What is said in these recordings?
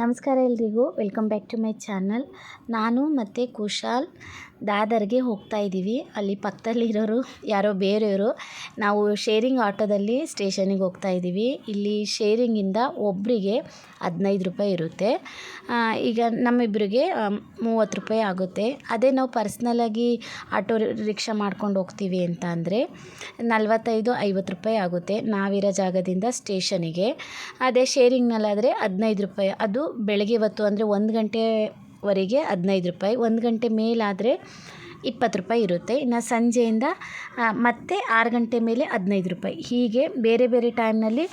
ನಮಸ್ಕಾರ ಎಲ್ರಿಗೂ. Welcome back to my channel ನಾನು ಮತ್ತು ಕುಶಾಲ್ ದಾದರ್ಗೆ ಹೋಗ್ತಾ ಇದ್ದೀವಿ. ಅಲ್ಲಿ ಪಕ್ಕದಲ್ಲಿರೋರು ಯಾರೋ ಬೇರೆಯವರು. ನಾವು ಶೇರಿಂಗ್ ಆಟೋದಲ್ಲಿ ಸ್ಟೇಷನಿಗೆ ಹೋಗ್ತಾ ಇದ್ದೀವಿ. ಇಲ್ಲಿ ಶೇರಿಂಗಿಂದ ಒಬ್ಬರಿಗೆ ಹದಿನೈದು ರೂಪಾಯಿ ಇರುತ್ತೆ. ಈಗ ನಮ್ಮಿಬ್ಬರಿಗೆ ಮೂವತ್ತು ರೂಪಾಯಿ ಆಗುತ್ತೆ. ಅದೇ ನಾವು ಪರ್ಸ್ನಲಾಗಿ ಆಟೋ ರಿಕ್ಷಾ ಮಾಡ್ಕೊಂಡು ಹೋಗ್ತೀವಿ ಅಂತ ಅಂದರೆ ನಲ್ವತ್ತೈದು, ಐವತ್ತು ರೂಪಾಯಿ ಆಗುತ್ತೆ ನಾವಿರೋ ಜಾಗದಿಂದ ಸ್ಟೇಷನಿಗೆ ಅದೇ ಶೇರಿಂಗ್ನಲ್ಲಾದರೆ ಹದಿನೈದು ರೂಪಾಯಿ. ಅದು ಬೆಳಗ್ಗೆ ಹೊತ್ತು ಅಂದರೆ ಒಂದು ಗಂಟೆವರೆಗೆ ಹದಿನೈದು ರೂಪಾಯಿ, ಒಂದು ಗಂಟೆ ಮೇಲಾದರೆ ಇಪ್ಪತ್ತು ರೂಪಾಯಿ ಇರುತ್ತೆ. ಇನ್ನು ಸಂಜೆಯಿಂದ ಮತ್ತೆ ಆರು ಗಂಟೆ ಮೇಲೆ ಹದಿನೈದು ರೂಪಾಯಿ. ಹೀಗೆ ಬೇರೆ ಬೇರೆ ಟೈಮ್ನಲ್ಲಿ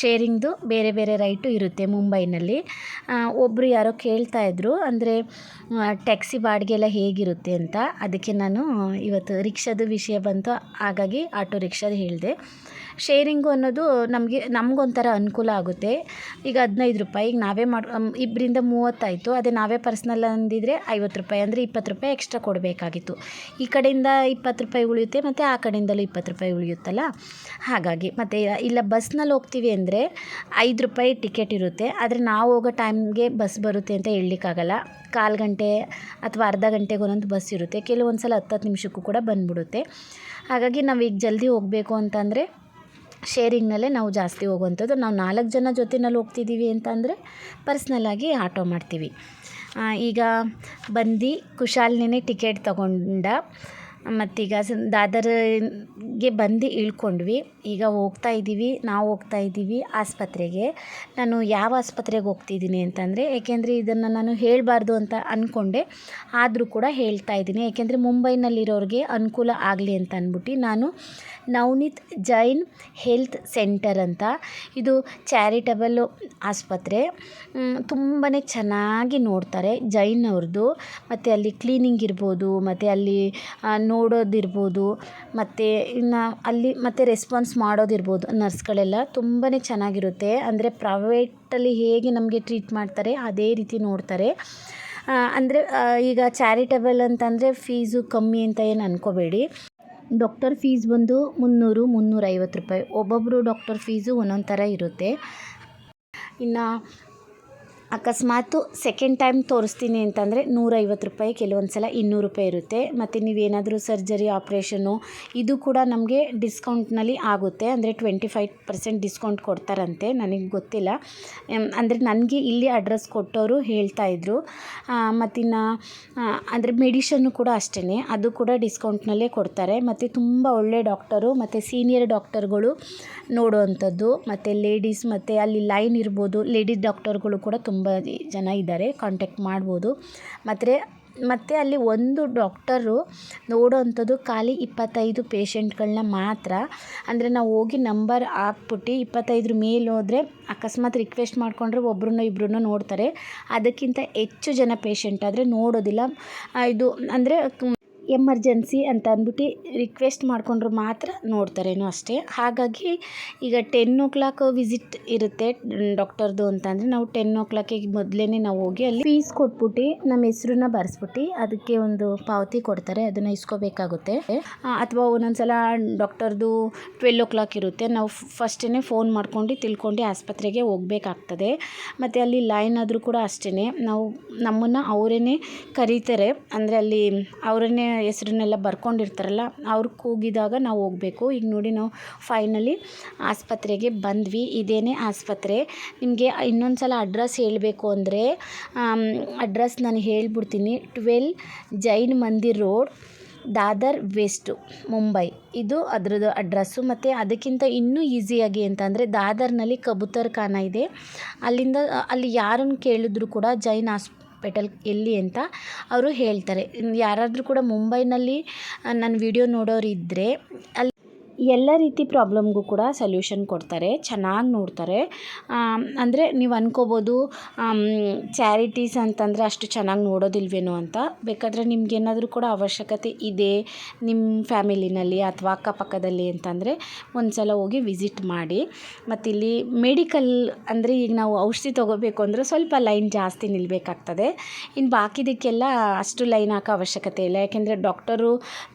ಶೇರಿಂಗ್ದು ಬೇರೆ ಬೇರೆ ರೈಟು ಇರುತ್ತೆ ಮುಂಬೈನಲ್ಲಿ. ಒಬ್ಬರು ಯಾರೋ ಕೇಳ್ತಾ ಇದ್ರು, ಅಂದರೆ ಟ್ಯಾಕ್ಸಿ ಬಾಡಿಗೆ ಎಲ್ಲ ಹೇಗಿರುತ್ತೆ ಅಂತ. ಅದಕ್ಕೆ ನಾನು ಇವತ್ತು ರಿಕ್ಷಾದ ವಿಷಯ ಬಂತು. ಹಾಗಾಗಿ ಆಟೋ ರಿಕ್ಷಾದ ಹೇಳಿದೆ. ಶೇರಿಂಗು ಅನ್ನೋದು ನಮಗೆ, ನಮಗೊಂಥರ ಅನುಕೂಲ ಆಗುತ್ತೆ. ಈಗ ಹದಿನೈದು ರೂಪಾಯಿ, ಈಗ ನಾವೇ ಮಾಡಿ ಇಬ್ಬರಿಂದ ಮೂವತ್ತಾಯಿತು. ಅದೇ ನಾವೇ ಪರ್ಸ್ನಲ್ ಅಂದಿದ್ದರೆ ಐವತ್ತು ರೂಪಾಯಿ, ಅಂದರೆ ಇಪ್ಪತ್ತು ರೂಪಾಯಿ ಎಕ್ಸ್ಟ್ರಾ ಕೊಡಬೇಕಾಗಿತ್ತು. ಈ ಕಡೆಯಿಂದ ಇಪ್ಪತ್ತು ರೂಪಾಯಿ ಉಳಿಯುತ್ತೆ, ಮತ್ತು ಆ ಕಡೆಯಿಂದಲೂ ಇಪ್ಪತ್ತು ರೂಪಾಯಿ ಉಳಿಯುತ್ತಲ್ಲ? ಹಾಗಾಗಿ, ಮತ್ತು ಇಲ್ಲ ಬಸ್ನಲ್ಲಿ ಹೋಗ್ತೀವಿ ಅಂದರೆ ಐದು ರೂಪಾಯಿ ಟಿಕೆಟ್ ಇರುತ್ತೆ. ಆದರೆ ನಾವು ಹೋಗೋ ಟೈಮ್ಗೆ ಬಸ್ ಬರುತ್ತೆ ಅಂತ ಹೇಳಲಿಕ್ಕಾಗಲ್ಲ. ಕಾಲು ಗಂಟೆ ಅಥವಾ ಅರ್ಧ ಗಂಟೆಗೆ ಒಂದೊಂದು ಬಸ್ ಇರುತ್ತೆ. ಕೆಲವೊಂದು ಸಲ ಹತ್ತು ಹತ್ತು ನಿಮಿಷಕ್ಕೂ ಕೂಡ ಬಂದ್ಬಿಡುತ್ತೆ. ಹಾಗಾಗಿ ನಾವು ಈಗ ಜಲ್ದಿ ಹೋಗಬೇಕು ಅಂತಂದರೆ ಶೇರಿಂಗ್ನಲ್ಲೇ ನಾವು ಜಾಸ್ತಿ ಹೋಗುವಂಥದ್ದು. ನಾವು ನಾಲ್ಕು ಜನ ಜೊತೆನಲ್ಲಿ ಹೋಗ್ತಿದ್ದೀವಿ ಅಂತ ಅಂದರೆ ಪರ್ಸ್ನಲ್ಲಾಗಿ ಆಟೋ ಮಾಡ್ತೀವಿ. ಈಗ ಬಂದು ಕುಶಾಲ್ನೇ ಟಿಕೆಟ್ ತಗೊಂಡ ಮತ್ತೀಗ ದಾದರ್ಗೆ ಬಂದು ಇಳ್ಕೊಂಡ್ವಿ. ಈಗ ಹೋಗ್ತಾ ಇದ್ದೀವಿ, ನಾವು ಹೋಗ್ತಾ ಇದ್ದೀವಿ ಆಸ್ಪತ್ರೆಗೆ. ನಾನು ಯಾವ ಆಸ್ಪತ್ರೆಗೆ ಹೋಗ್ತಿದ್ದೀನಿ ಅಂತಂದರೆ, ಏಕೆಂದರೆ ಇದನ್ನು ನಾನು ಹೇಳಬಾರ್ದು ಅಂತ ಅಂದ್ಕೊಂಡೆ ಆದರೂ ಕೂಡ ಹೇಳ್ತಾ ಇದ್ದೀನಿ. ಏಕೆಂದರೆ ಮುಂಬೈನಲ್ಲಿರೋರಿಗೆ ಅನುಕೂಲ ಆಗಲಿ ಅಂತ ಅಂದ್ಬಿಟ್ಟು ನಾನು ನವನೀತ್ ಜೈನ್ ಹೆಲ್ತ್ ಸೆಂಟರ್ ಅಂತ ಇದು ಚಾರಿಟಬಲ್ ಆಸ್ಪತ್ರೆ. ತುಂಬಾ ಚೆನ್ನಾಗಿ ನೋಡ್ತಾರೆ ಜೈನ್ ಅವ್ರದ್ದು ಮತ್ತು ಅಲ್ಲಿ ಕ್ಲೀನಿಂಗ್ ಇರ್ಬೋದು, ಮತ್ತು ಅಲ್ಲಿ ನೋಡೋದಿರ್ಬೋದು, ಮತ್ತು ಇನ್ನು ಅಲ್ಲಿ ಮತ್ತು ರೆಸ್ಪಾನ್ಸ್ ಮಾಡೋದಿರ್ಬೋದು, ನರ್ಸ್ಗಳೆಲ್ಲ ತುಂಬಾ ಚೆನ್ನಾಗಿರುತ್ತೆ. ಅಂದರೆ ಪ್ರೈವೇಟಲ್ಲಿ ಹೇಗೆ ನಮಗೆ ಟ್ರೀಟ್ ಮಾಡ್ತಾರೆ, ಅದೇ ರೀತಿ ನೋಡ್ತಾರೆ. ಅಂದರೆ ಈಗ ಚಾರಿಟಬಲ್ ಅಂತಂದರೆ ಫೀಸು ಕಮ್ಮಿ ಅಂತ ಏನು ಅನ್ಕೋಬೇಡಿ. ಡಾಕ್ಟರ್ ಫೀಸ್ ಬಂದು ಮುನ್ನೂರು, ಮುನ್ನೂರೈವತ್ತು ರೂಪಾಯಿ. ಒಬ್ಬೊಬ್ಬರು ಡಾಕ್ಟರ್ ಫೀಸು ಒಂದೊಂದು ಥರ ಇರುತ್ತೆ. ಇನ್ನು ಅಕಸ್ಮಾತು ಸೆಕೆಂಡ್ ಟೈಮ್ ತೋರಿಸ್ತೀನಿ ಅಂತಂದರೆ ನೂರೈವತ್ತು ರೂಪಾಯಿ, ಕೆಲವೊಂದು ಸಲ ಇನ್ನೂರು ರೂಪಾಯಿ ಇರುತ್ತೆ. ಮತ್ತು ನೀವೇನಾದರೂ ಸರ್ಜರಿ ಆಪ್ರೇಷನು ಇದು ಕೂಡ ನಮಗೆ ಡಿಸ್ಕೌಂಟ್ನಲ್ಲಿ ಆಗುತ್ತೆ. ಅಂದರೆ ಟ್ವೆಂಟಿ ಫೈವ್ ಪರ್ಸೆಂಟ್ ಡಿಸ್ಕೌಂಟ್ ಕೊಡ್ತಾರಂತೆ, ನನಗೆ ಗೊತ್ತಿಲ್ಲ. ಅಂದರೆ ನನಗೆ ಇಲ್ಲಿ ಅಡ್ರೆಸ್ ಕೊಟ್ಟವರು ಹೇಳ್ತಾ ಇದ್ರು. ಮತ್ತಿನ್ನು ಅಂದರೆ ಮೆಡಿಷನ್ನು ಕೂಡ ಅಷ್ಟೇ ಅದು ಕೂಡ ಡಿಸ್ಕೌಂಟ್ನಲ್ಲೇ ಕೊಡ್ತಾರೆ. ಮತ್ತು ತುಂಬ ಒಳ್ಳೆ ಡಾಕ್ಟರು ಮತ್ತು ಸೀನಿಯರ್ ಡಾಕ್ಟರ್ಗಳು ನೋಡುವಂಥದ್ದು. ಮತ್ತು ಲೇಡೀಸ್ ಮತ್ತು ಅಲ್ಲಿ ಲೈನ್ ಇರ್ಬೋದು. ಲೇಡೀಸ್ ಡಾಕ್ಟರ್ಗಳು ಕೂಡ ತುಂಬ ಜನ ಇದ್ದಾರೆ ಕಾಂಟ್ಯಾಕ್ಟ್ ಮಾಡ್ಬೋದು. ಮತ್ತು ಮತ್ತು ಅಲ್ಲಿ ಒಂದು ಡಾಕ್ಟರು ನೋಡೋವಂಥದ್ದು ಖಾಲಿ ಇಪ್ಪತ್ತೈದು ಪೇಷಂಟ್ಗಳನ್ನ ಮಾತ್ರ. ಅಂದರೆ ನಾವು ಹೋಗಿ ನಂಬರ್ ಹಾಕ್ಬಿಟ್ಟು ಇಪ್ಪತ್ತೈದ್ರ ಮೇಲೆ ಹೋದರೆ ಅಕಸ್ಮಾತ್ ರಿಕ್ವೆಸ್ಟ್ ಮಾಡಿಕೊಂಡ್ರೆ ಒಬ್ರನ್ನೋ ಇಬ್ಬರನ್ನೋ ನೋಡ್ತಾರೆ. ಅದಕ್ಕಿಂತ ಹೆಚ್ಚು ಜನ ಪೇಷಂಟ್ ಆದರೆ ನೋಡೋದಿಲ್ಲ. ಇದು ಅಂದರೆ ಎಮರ್ಜೆನ್ಸಿ ಅಂತ ಅಂದ್ಬಿಟ್ಟು ರಿಕ್ವೆಸ್ಟ್ ಮಾಡಿಕೊಂಡ್ರು ಮಾತ್ರ ನೋಡ್ತಾರೇನೋ ಅಷ್ಟೇ. ಹಾಗಾಗಿ ಈಗ ಟೆನ್ ಓ ಕ್ಲಾಕ್ ವಿಸಿಟ್ ಇರುತ್ತೆ ಡಾಕ್ಟರ್ದು ಅಂತಂದರೆ. ನಾವು ಟೆನ್ ಓ ಕ್ಲಾಕಿಗೆ ಮೊದಲೇ ನಾವು ಹೋಗಿ ಅಲ್ಲಿ ಫೀಸ್ ಕೊಟ್ಬಿಟ್ಟು ನಮ್ಮ ಹೆಸ್ರನ್ನ ಬರೆಸ್ಬಿಟ್ಟು ಅದಕ್ಕೆ ಒಂದು ಪಾವತಿ ಕೊಡ್ತಾರೆ. ಅದನ್ನು ಇಸ್ಕೋಬೇಕಾಗುತ್ತೆ. ಅಥವಾ ಒಂದೊಂದ್ಸಲ ಡಾಕ್ಟರ್ದು ಟ್ವೆಲ್ ಓ ಕ್ಲಾಕ್ ಇರುತ್ತೆ. ನಾವು ಫಸ್ಟೇ ಫೋನ್ ಮಾಡ್ಕೊಂಡು ತಿಳ್ಕೊಂಡು ಆಸ್ಪತ್ರೆಗೆ ಹೋಗಬೇಕಾಗ್ತದೆ. ಮತ್ತು ಅಲ್ಲಿ ಲೈನ್ ಆದರೂ ಕೂಡ ಅಷ್ಟೇ ನಾವು ನಮ್ಮನ್ನು ಅವರೇ ಕರೀತಾರೆ. ಅಂದರೆ ಅಲ್ಲಿ ಅವರನ್ನೇ ಹೆಸ್ರನ್ನೆಲ್ಲ ಬರ್ಕೊಂಡಿರ್ತಾರಲ್ಲ, ಅವ್ರು ಕೂಗಿದಾಗ ನಾವು ಹೋಗಬೇಕು. ಈಗ ನೋಡಿ ನಾವು ಫೈನಲಿ ಆಸ್ಪತ್ರೆಗೆ ಬಂದ್ವಿ. ಇದೇನೇ ಆಸ್ಪತ್ರೆ. ನಿಮಗೆ ಇನ್ನೊಂದು ಸಲ ಅಡ್ರೆಸ್ ಹೇಳಬೇಕು ಅಂದರೆ ಅಡ್ರೆಸ್ ನಾನು ಹೇಳ್ಬಿಡ್ತೀನಿ. Twelve Jain Mandir road, Dadar west, Mumbai. ಇದು ಅದರದ್ದು ಅಡ್ರೆಸ್ಸು ಮತ್ತು ಅದಕ್ಕಿಂತ ಇನ್ನೂ ಈಸಿಯಾಗಿ ಅಂತಂದರೆ ದಾದರ್ನಲ್ಲಿ ಕಬೂತರ್ ಖಾನ ಇದೆ. ಅಲ್ಲಿಂದ, ಅಲ್ಲಿ ಯಾರನ್ನು ಕೇಳಿದ್ರು ಕೂಡ ಜೈನ್ ಹಾಸ್ಪಿಟಲ್ ಎಲ್ಲಿ ಅಂತ ಅವರು ಹೇಳ್ತಾರೆ. ಯಾರಾದರೂ ಕೂಡ ಮುಂಬೈನಲ್ಲಿ ನನ್ನ ವಿಡಿಯೋ ನೋಡೋರು ಇದ್ದರೆ ಅಲ್ಲಿ ಎಲ್ಲ ರೀತಿ ಪ್ರಾಬ್ಲಮ್ಗೂ ಕೂಡ ಸೊಲ್ಯೂಷನ್ ಕೊಡ್ತಾರೆ, ಚೆನ್ನಾಗಿ ನೋಡ್ತಾರೆ. ಅಂದರೆ ನೀವು ಅನ್ಕೋಬೋದು ಚಾರಿಟೀಸ್ ಅಂತಂದರೆ ಅಷ್ಟು ಚೆನ್ನಾಗಿ ನೋಡೋದಿಲ್ವೇನೋ ಅಂತ. ಬೇಕಾದರೆ ನಿಮ್ಗೇನಾದರೂ ಕೂಡ ಅವಶ್ಯಕತೆ ಇದೆ ನಿಮ್ಮ ಫ್ಯಾಮಿಲಿನಲ್ಲಿ ಅಥವಾ ಅಕ್ಕಪಕ್ಕದಲ್ಲಿ ಅಂತಂದರೆ ಒಂದು ಸಲ ಹೋಗಿ ವಿಸಿಟ್ ಮಾಡಿ. ಮತ್ತಿಲ್ಲಿ ಮೆಡಿಕಲ್ ಅಂದರೆ ಈಗ ನಾವು ಔಷಧಿ ತೊಗೋಬೇಕು ಅಂದರೆ ಸ್ವಲ್ಪ ಲೈನ್ ಜಾಸ್ತಿ ನಿಲ್ಲಬೇಕಾಗ್ತದೆ ಇನ್ನು ಬಾಕಿದಕ್ಕೆಲ್ಲ ಅಷ್ಟು ಲೈನ್ ಹಾಕೋ ಅವಶ್ಯಕತೆ ಇಲ್ಲ. ಯಾಕೆಂದರೆ ಡಾಕ್ಟರು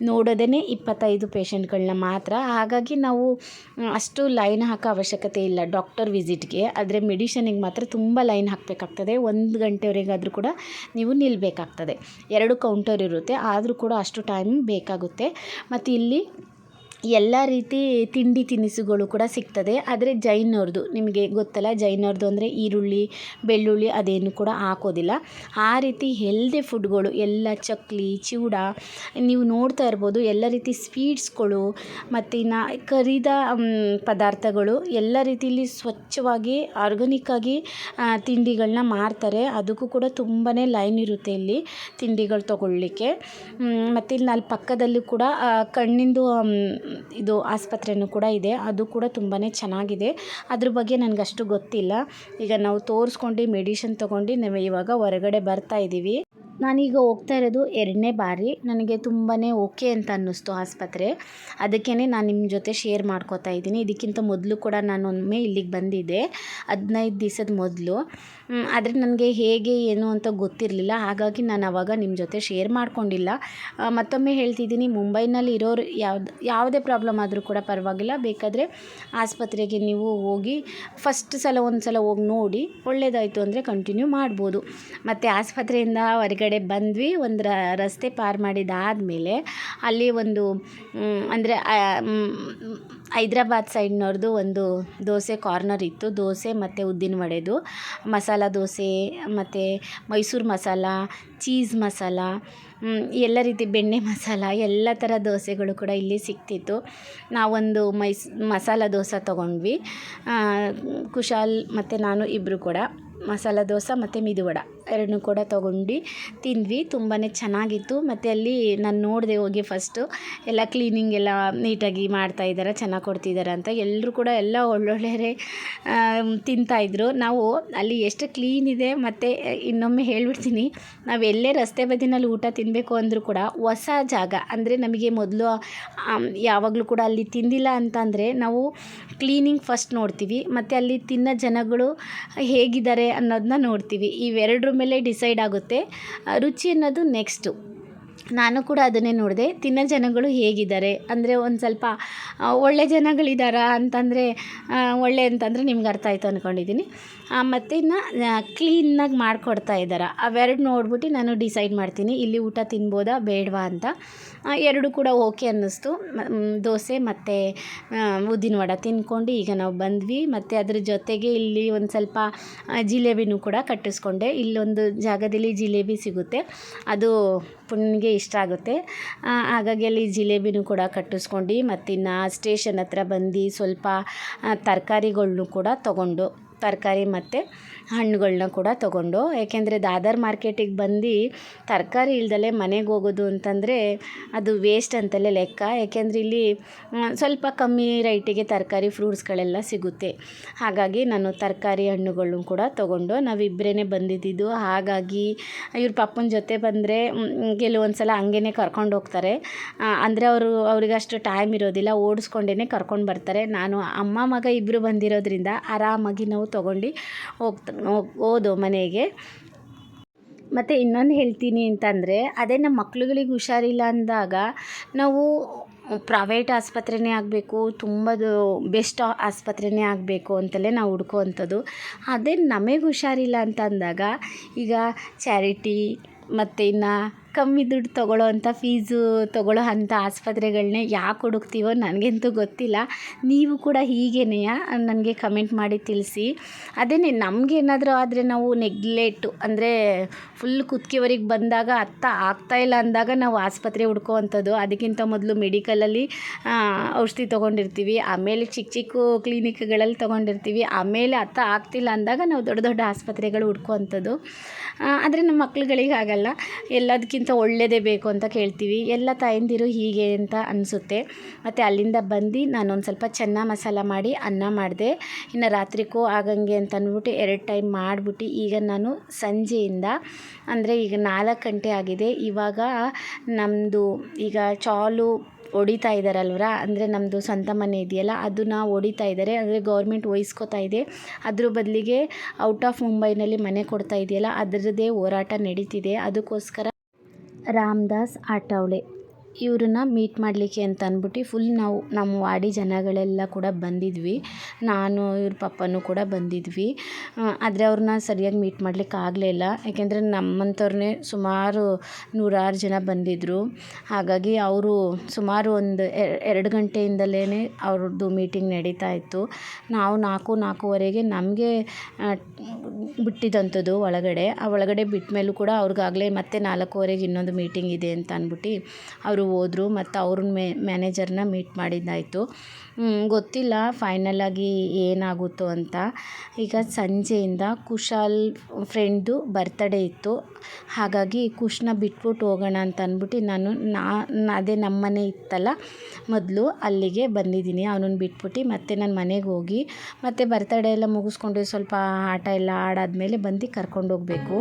ನೋಡೋದೇ ಇಪ್ಪತ್ತೈದು ಪೇಷಂಟ್ಗಳನ್ನ ಮಾತ್ರ ಹಾಗಾಗಿ ನಾವು ಅಷ್ಟು ಲೈನ್ ಹಾಕೋ ಅವಶ್ಯಕತೆ ಇಲ್ಲ ಡಾಕ್ಟರ್ ವಿಸಿಟ್ಗೆ. ಆದರೆ ಮೆಡಿಷನಿಗೆ ಮಾತ್ರ ತುಂಬ ಲೈನ್ ಹಾಕಬೇಕಾಗ್ತದೆ. ಒಂದು ಗಂಟೆವರೆಗಾದರೂ ಕೂಡ ನೀವು ನಿಲ್ಲಬೇಕಾಗ್ತದೆ ಎರಡು ಕೌಂಟರ್ ಇರುತ್ತೆ. ಆದರೂ ಕೂಡ ಅಷ್ಟು ಟೈಮ್ ಬೇಕಾಗುತ್ತೆ. ಮತ್ತು ಇಲ್ಲಿ ಎಲ್ಲ ರೀತಿ ತಿಂಡಿ ತಿನಿಸುಗಳು ಕೂಡ ಸಿಗ್ತದೆ. ಆದರೆ ಜೈನವ್ರದ್ದು ನಿಮಗೆ ಗೊತ್ತಲ್ಲ ಜೈನವ್ರದ್ದು ಅಂದರೆ ಈರುಳ್ಳಿ, ಬೆಳ್ಳುಳ್ಳಿ ಅದೇನು ಕೂಡ ಹಾಕೋದಿಲ್ಲ. ಆ ರೀತಿ ಹೆಲ್ದಿ ಫುಡ್ಗಳು ಎಲ್ಲ ಚಕ್ಲಿ, ಚೂಡ, ನೀವು ನೋಡ್ತಾ ಇರ್ಬೋದು, ಎಲ್ಲ ರೀತಿ ಸ್ವೀಟ್ಸ್ಗಳು ಮತ್ತು ಇನ್ನು ಕರಿದ ಪದಾರ್ಥಗಳು, ಎಲ್ಲ ರೀತಿಯಲ್ಲಿ ಸ್ವಚ್ಛವಾಗಿ ಆರ್ಗಾನಿಕ್ಕಾಗಿ ತಿಂಡಿಗಳನ್ನ ಮಾರ್ತಾರೆ ಅದಕ್ಕೂ ಕೂಡ ತುಂಬಾ ಲೈನ್ ಇರುತ್ತೆ ಇಲ್ಲಿ ತಿಂಡಿಗಳು ತಗೊಳ್ಳಿಕ್ಕೆ. ಮತ್ತು ಇಲ್ಲಿ ಅಲ್ಲಿ ಪಕ್ಕದಲ್ಲೂ ಕೂಡ ಕಣ್ಣಿಂದು ಇದು ಆಸ್ಪತ್ರೆಯೂ ಕೂಡ ಇದೆ. ಅದು ಕೂಡ ತುಂಬಾ ಚೆನ್ನಾಗಿದೆ. ಅದ್ರ ಬಗ್ಗೆ ನನಗೆ ಅಷ್ಟು ಗೊತ್ತಿಲ್ಲ. ಈಗ ನಾವು ತೋರಿಸ್ಕೊಂಡು ಮೆಡಿಷನ್ ತೊಗೊಂಡು ನಾವು ಇವಾಗ ಹೊರಗಡೆ ಬರ್ತಾ ಇದ್ದೀವಿ ನಾನೀಗ ಹೋಗ್ತಾ ಇರೋದು ಎರಡನೇ ಬಾರಿ. ನನಗೆ ತುಂಬಾ ಓಕೆ ಅಂತ ಅನ್ನಿಸ್ತು ಆಸ್ಪತ್ರೆ. ಅದಕ್ಕೇ ನಾನು ನಿಮ್ಮ ಜೊತೆ ಶೇರ್ ಮಾಡ್ಕೋತಾ ಇದ್ದೀನಿ. ಇದಕ್ಕಿಂತ ಮೊದಲು ಕೂಡ ನಾನು ಒಮ್ಮೆ ಇಲ್ಲಿಗೆ ಬಂದಿದ್ದೆ. ಹದಿನೈದು ದಿವಸದ ಮೊದಲು. ಆದರೆ ನನಗೆ ಹೇಗೆ ಏನು ಅಂತ ಗೊತ್ತಿರಲಿಲ್ಲ. ಹಾಗಾಗಿ ನಾನು ಆವಾಗ ನಿಮ್ಮ ಜೊತೆ ಶೇರ್ ಮಾಡ್ಕೊಂಡಿಲ್ಲ. ಮತ್ತೊಮ್ಮೆ ಹೇಳ್ತಿದ್ದೀನಿ, ಮುಂಬೈನಲ್ಲಿ ಇರೋರು ಯಾವ್ದು, ಯಾವುದೇ ಪ್ರಾಬ್ಲಮ್ ಆದರೂ ಕೂಡ ಪರವಾಗಿಲ್ಲ. ಬೇಕಾದರೆ ಆಸ್ಪತ್ರೆಗೆ ನೀವು ಹೋಗಿ ಫಸ್ಟ್ ಸಲ ಒಂದು ಸಲ ಹೋಗಿ ನೋಡಿ ಒಳ್ಳೆಯದಾಯಿತು ಅಂದರೆ ಕಂಟಿನ್ಯೂ ಮಾಡ್ಬೋದು. ಮತ್ತು ಆಸ್ಪತ್ರೆಯಿಂದ ಹೊರಗಡೆ ಬಂದ್ವಿ ಒಂದು ರಸ್ತೆ ಪಾರು ಮಾಡಿದಾದಮೇಲೆ ಅಲ್ಲಿ ಒಂದು ಅಂದರೆ ಹೈದ್ರಾಬಾದ್ ಸೈಡ್ನವ್ರದ್ದು ಒಂದು ದೋಸೆ ಕಾರ್ನರ್ ಇತ್ತು. ದೋಸೆ ಮತ್ತು ಉದ್ದಿನ ವಡೆದು ಮಸಾಲ ದೋಸೆ, ಮತ್ತು ಮೈಸೂರು ಮಸಾಲ, ಚೀಸ್ ಮಸಾಲ ಎಲ್ಲ ರೀತಿ ಬೆಣ್ಣೆ ಮಸಾಲ, ಎಲ್ಲ ಥರ ದೋಸೆಗಳು ಕೂಡ ಇಲ್ಲಿ ಸಿಗ್ತಿತ್ತು. ನಾವೊಂದು ಮೈಸ್, ಮಸಾಲೆ ದೋಸೆ ತೊಗೊಂಡ್ವಿ. ಕುಶಾಲ್ ಮತ್ತು ನಾನು ಇಬ್ಬರು ಕೂಡ. ಮಸಾಲ ದೋಸೆ ಮತ್ತು ಮೆದುವಡ ಎರಡನ್ನೂ ಕೂಡ ತೊಗೊಂಡು ತಿಂದ್ವಿ. ತುಂಬಾ ಚೆನ್ನಾಗಿತ್ತು. ಮತ್ತು ಅಲ್ಲಿ ನಾನು ನೋಡಿದೆ ಹೋಗಿ ಫಸ್ಟು ಎಲ್ಲ ಕ್ಲೀನಿಂಗ್ ಎಲ್ಲ ನೀಟಾಗಿ ಮಾಡ್ತಾ ಇದ್ದಾರೆ ಚೆನ್ನಾಗಿ ಕೊಡ್ತಿದ್ದಾರೆ ಅಂತ. ಎಲ್ಲರೂ ಕೂಡ ಎಲ್ಲ ಒಳ್ಳೊಳ್ಳೆಯರೇ ತಿಂತಾಯಿದ್ರು ನಾವು ಅಲ್ಲಿ ಎಷ್ಟು ಕ್ಲೀನ್ ಇದೆ ಮತ್ತು ಇನ್ನೊಮ್ಮೆ ಹೇಳ್ಬಿಡ್ತೀನಿ. ನಾವು ಎಲ್ಲೇ ರಸ್ತೆ ಬದಿನಲ್ಲಿ ಊಟ ತಿನ್ನಬೇಕು ಅಂದರೂ ಕೂಡ ಹೊಸ ಜಾಗ, ಅಂದರೆ ನಮಗೆ ಮೊದಲು ಯಾವಾಗಲೂ ಕೂಡ ಅಲ್ಲಿ ತಿಂದಿಲ್ಲ ಅಂತಂದರೆ ನಾವು ಕ್ಲೀನಿಂಗ್ ಫಸ್ಟ್ ನೋಡ್ತೀವಿ. ಮತ್ತು ಅಲ್ಲಿ ತಿನ್ನೋ ಜನಗಳು ಹೇಗಿದ್ದಾರೆ ಅನ್ನೋದನ್ನ ನೋಡ್ತೀವಿ. ಇವೆರಡರ ಮೇಲೆ ಡಿಸೈಡ್ ಆಗುತ್ತೆ. ರುಚಿ ಅನ್ನೋದು ನೆಕ್ಸ್ಟು ನಾನು ಕೂಡ ಅದನ್ನೇ ನೋಡಿದೆ. ತಿನ್ನೋ ಜನಗಳು ಹೇಗಿದ್ದಾರೆ? ಅಂದರೆ ಒಂದು ಸ್ವಲ್ಪ ಒಳ್ಳೆ ಜನಗಳಿದ್ದಾರಾ ಅಂತಂದರೆ ಒಳ್ಳೆ ಅಂತಂದರೆ ನಿಮ್ಗೆ ಅರ್ಥ ಆಯಿತು ಅಂದ್ಕೊಂಡಿದ್ದೀನಿ ಮತ್ತು ಇನ್ನು ಕ್ಲೀನಾಗಿ ಮಾಡಿಕೊಡ್ತಾ ಇದ್ದಾರಾ ಅವೆರಡು ನೋಡ್ಬಿಟ್ಟು ನಾನು ಡಿಸೈಡ್ ಮಾಡ್ತೀನಿ. ಇಲ್ಲಿ ಊಟ ತಿನ್ಬೋದಾ, ಬೇಡವಾ ಅಂತ. ಎರಡು ಕೂಡ ಓಕೆ ಅನ್ನಿಸ್ತು. ದೋಸೆ ಮತ್ತು ಉದ್ದಿನ ವಡೆ ತಿನ್ಕೊಂಡು ಈಗ ನಾವು ಬಂದ್ವಿ. ಮತ್ತು ಅದ್ರ ಜೊತೆಗೆ ಇಲ್ಲಿ ಒಂದು ಸ್ವಲ್ಪ ಜಿಲೇಬಿನೂ ಕೂಡ ಕಟ್ಟಿಸ್ಕೊಂಡೆ. ಇಲ್ಲೊಂದು ಜಾಗದಲ್ಲಿ ಜಿಲೇಬಿ ಸಿಗುತ್ತೆ. ಅದು ಪುಣ್ಯಗೆ ಇಷ್ಟ ಆಗುತ್ತೆ. ಹಾಗಾಗಿ ಅಲ್ಲಿ ಜಿಲೇಬಿನೂ ಕೂಡ ಕಟ್ಟಿಸ್ಕೊಂಡು ಮತ್ತಿನ್ನು ಸ್ಟೇಷನ್ ಹತ್ರ ಬಂದು ಸ್ವಲ್ಪ ತರಕಾರಿಗಳ್ನೂ ಕೂಡ ತಗೊಂಡು, ತರಕಾರಿ ಮತ್ತು ಹಣ್ಣುಗಳ್ನ ಕೂಡ ತೊಗೊಂಡು, ಏಕೆಂದರೆ ದಾದರ್ ಮಾರ್ಕೆಟಿಗೆ ಬಂದು ತರಕಾರಿ ಇಲ್ದಲೆ ಮನೆಗೆ ಹೋಗೋದು ಅಂತಂದರೆ ಅದು ವೇಸ್ಟ್ ಅಂತಲೇ ಲೆಕ್ಕ. ಏಕೆಂದರೆ ಇಲ್ಲಿ ಸ್ವಲ್ಪ ಕಮ್ಮಿ ರೈಟಿಗೆ ತರಕಾರಿ ಫ್ರೂಟ್ಸ್ಗಳೆಲ್ಲ ಸಿಗುತ್ತೆ. ಹಾಗಾಗಿ ನಾನು ತರಕಾರಿ ಹಣ್ಣುಗಳನ್ನು ಕೂಡ ತೊಗೊಂಡು ನಾವಿಬ್ಬರೇ ಬಂದಿದ್ದಿದ್ದು. ಹಾಗಾಗಿ ಇವ್ರ ಪಪ್ಪನ ಜೊತೆ ಬಂದರೆ ಕೆಲವೊಂದು ಸಲ ಹಂಗೇ ಕರ್ಕೊಂಡು ಹೋಗ್ತಾರೆ. ಅಂದರೆ ಅವರು, ಅವ್ರಿಗೆ ಅಷ್ಟು ಟೈಮ್ ಇರೋದಿಲ್ಲ ಓಡಿಸ್ಕೊಂಡೇ ಕರ್ಕೊಂಡು ಬರ್ತಾರೆ. ನಾನು ಅಮ್ಮ ಮಗ ಇಬ್ಬರು ಬಂದಿರೋದ್ರಿಂದ ಆರಾಮಾಗಿ ನಾವು ತೊಗೊಂಡು ಹೋಗ್ತಾ ಹೋಗ್ ಹೋದೋ ಮನೆಗೆ. ಮತ್ತು ಇನ್ನೊಂದು ಹೇಳ್ತೀನಿ ಅಂತಂದರೆ, ಅದೇ ನಮ್ಮ ಮಕ್ಳುಗಳಿಗೆ ಹುಷಾರಿಲ್ಲ ಅಂದಾಗ ನಾವು ಪ್ರೈವೇಟ್ ಆಸ್ಪತ್ರೆನೇ ಆಗಬೇಕು, ತುಂಬ ಬೆಸ್ಟ್ ಆಸ್ಪತ್ರೆನೇ ಆಗಬೇಕು ಅಂತಲೇ ನಾವು ಹುಡ್ಕೋವಂಥದ್ದು. ಅದೇ ನಮಗೆ ಹುಷಾರಿಲ್ಲ ಅಂತ ಅಂದಾಗ ಈಗ ಚಾರಿಟಿ ಮತ್ತು ಇನ್ನು ಕಮ್ಮಿ ದುಡ್ಡು ತೊಗೊಳ್ಳೋ ಅಂಥ ಫೀಸು ತೊಗೊಳ್ಳೋ ಅಂಥ ಆಸ್ಪತ್ರೆಗಳನ್ನೇ ಯಾಕೆ ಹುಡುಕ್ತೀವೋ ನನಗಂತೂ ಗೊತ್ತಿಲ್ಲ. ನೀವು ಕೂಡ ಹೀಗೇನೆ ನನಗೆ ಕಮೆಂಟ್ ಮಾಡಿ ತಿಳಿಸಿ. ಅದೇನೆ, ನಮಗೇನಾದರೂ ಆದರೆ ನಾವು ನೆಗ್ಲೆಟ್ಟು ಅಂದರೆ ಫುಲ್ ಕುತ್ತಿಗೆವರೆಗೆ ಬಂದಾಗ ಅರ್ಥ ಆಗ್ತಾ ಇಲ್ಲ ಅಂದಾಗ ನಾವು ಆಸ್ಪತ್ರೆ ಹುಡ್ಕೋವಂಥದ್ದು. ಅದಕ್ಕಿಂತ ಮೊದಲು ಮೆಡಿಕಲಲ್ಲಿ ಔಷಧಿ ತೊಗೊಂಡಿರ್ತೀವಿ. ಆಮೇಲೆ ಚಿಕ್ಕ ಚಿಕ್ಕ ಕ್ಲಿನಿಕ್ಗಳಲ್ಲಿ ತೊಗೊಂಡಿರ್ತೀವಿ. ಆಮೇಲೆ ಅರ್ಥ ಆಗ್ತಿಲ್ಲ ಅಂದಾಗ ನಾವು ದೊಡ್ಡ ದೊಡ್ಡ ಆಸ್ಪತ್ರೆಗಳು ಹುಡ್ಕೋವಂಥದ್ದು. ಆದರೆ ನಮ್ಮ ಮಕ್ಳುಗಳಿಗೆ ಆಗಲ್ಲ ಎಲ್ಲದಕ್ಕಿಂತ ಒಳ್ಳೆಯದೇ ಬೇಕು ಅಂತ ಕೇಳ್ತೀವಿ. ಎಲ್ಲ ತಾಯಂದಿರು ಹೀಗೆ ಅಂತ ಅನಿಸುತ್ತೆ. ಮತ್ತು ಅಲ್ಲಿಂದ ಬಂದು ನಾನೊಂದು ಸ್ವಲ್ಪ ಚೆನ್ನ ಮಸಾಲ ಮಾಡಿ ಅನ್ನ ಮಾಡಿದೆ. ಇನ್ನು ರಾತ್ರಿಗೂ ಆಗಂಗೆ ಅಂತ ಅಂದ್ಬಿಟ್ಟು ಎರಡು ಟೈಮ್ ಮಾಡಿಬಿಟ್ಟು ಈಗ ನಾನು ಸಂಜೆಯಿಂದ ಅಂದರೆ ಈಗ ನಾಲ್ಕು ಗಂಟೆ ಆಗಿದೆ. ಇವಾಗ ನಮ್ಮದು ಈಗ ಚಾಲು ಹೊಡಿತಾ ಇದ್ದಾರಲ್ವರ ಅಂದರೆ ನಮ್ಮದು ಸ್ವಂತ ಮನೆ ಇದೆಯಲ್ಲ, ಅದನ್ನ ಹೊಡಿತಾ ಇದ್ದಾರೆ ಅಂದರೆ ಗೌರ್ಮೆಂಟ್ ವಹಿಸ್ಕೋತಾ ಇದೆ. ಅದ್ರ ಬದಲಿಗೆ ಔಟ್ ಆಫ್ ಮುಂಬೈನಲ್ಲಿ ಮನೆ ಕೊಡ್ತಾ ಇದೆಯಲ್ಲ, ಅದರದ್ದೇ ಹೋರಾಟ ನಡೀತಿದೆ. ಅದಕ್ಕೋಸ್ಕರ रामदास आठवले. ಇವ್ರನ್ನ ಮೀಟ್ ಮಾಡಲಿಕ್ಕೆ ಅಂತ ಅಂದ್ಬಿಟ್ಟು ಫುಲ್ ನಾವು, ನಮ್ಮ ವಾಡಿ ಜನಗಳೆಲ್ಲ ಕೂಡ ಬಂದಿದ್ವಿ. ನಾನು, ಇವ್ರ ಪಪ್ಪನೂ ಕೂಡ ಬಂದಿದ್ವಿ. ಆದರೆ ಅವ್ರನ್ನ ಸರಿಯಾಗಿ ಮೀಟ್ ಮಾಡ್ಲಿಕ್ಕೆ ಆಗಲಿಲ್ಲ ಯಾಕೆಂದರೆ ನಮ್ಮಂಥವ್ರನ್ನೇ ಸುಮಾರು ನೂರಾರು ಜನ ಬಂದಿದ್ದರು ಹಾಗಾಗಿ ಅವರು ಸುಮಾರು ಒಂದು ಎರಡು ಗಂಟೆಯಿಂದಲೇ ಅವ್ರದ್ದು ಮೀಟಿಂಗ್ ನಡೀತಾ ಇತ್ತು. ನಾವು ನಾಲ್ಕು, ನಾಲ್ಕೂವರೆಗೆ ನಮಗೆ ಬಿಟ್ಟಿದ್ದಂಥದ್ದು ಒಳಗಡೆ. ಆ ಒಳಗಡೆ ಬಿಟ್ಟ ಮೇಲೂ ಕೂಡ ಅವ್ರಿಗಾಗಲೇ ಮತ್ತೆ ನಾಲ್ಕೂವರೆಗೆ ಇನ್ನೊಂದು ಮೀಟಿಂಗ್ ಇದೆ ಅಂತ ಅಂದ್ಬಿಟ್ಟು ಅವರು ಹೋದ್ರು ಮತ್ತು ಅವ್ರನ್ನ ಮ್ಯಾನೇಜರನ್ನ ಮೀಟ್ ಮಾಡಿದ್ದಾಯಿತು. ಗೊತ್ತಿಲ್ಲ ಫೈನಲಾಗಿ ಏನಾಗುತ್ತೋ ಅಂತ. ಈಗ ಸಂಜೆಯಿಂದ ಕುಶಾಲ್ ಫ್ರೆಂಡ್ದು ಬರ್ತಡೇ ಇತ್ತು. ಹಾಗಾಗಿ ಕುಶ್ನ ಬಿಟ್ಬಿಟ್ಟು ಹೋಗೋಣ ಅಂತ ಅಂದ್ಬಿಟ್ಟು ನಾನು ನಾ, ಅದೇ ನಮ್ಮ ಮನೆ ಇತ್ತಲ್ಲ, ಮೊದಲು ಅಲ್ಲಿಗೆ ಬಂದಿದ್ದೀನಿ. ಅವನನ್ನು ಬಿಟ್ಬಿಟ್ಟು ಮತ್ತೆ ನಾನು ಮನೆಗೆ ಹೋಗಿ ಮತ್ತು ಬರ್ತಡೇ ಎಲ್ಲ ಮುಗಿಸ್ಕೊಂಡು ಸ್ವಲ್ಪ ಆಟ ಎಲ್ಲ ಆಡಾದ್ಮೇಲೆ ಬಂದು ಕರ್ಕೊಂಡು ಹೋಗಬೇಕು.